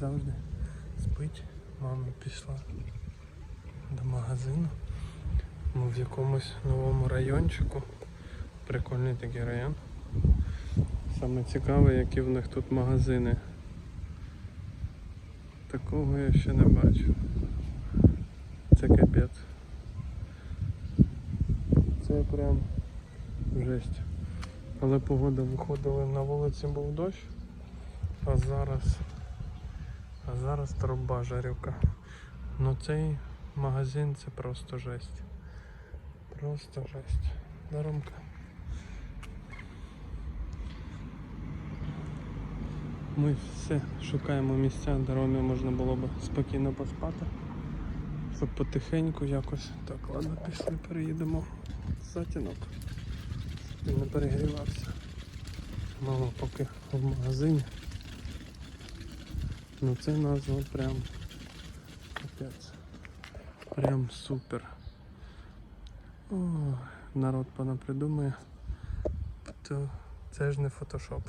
завжди спить. Мама пішла до магазину. Ми в якомусь новому райончику. Прикольний такий район. Саме цікаве, які в них тут магазини. Такого я ще не бачив. Це капець. Це прям жесть. Але погода виходила на вулиці був дощ, а зараз. А зараз труба жарюка. Ну цей магазин це просто жесть. Просто жесть. Даромка. Ми все шукаємо місця, де Ромі можна було б спокійно поспати. Щоб потихеньку якось. Так, ладно, пішли, переїдемо затінок. Він не перегрівався. Мама поки в магазині. Ну це назва прям капець. Прям супер. О, народ понапридумає, То це ж не фотошоп.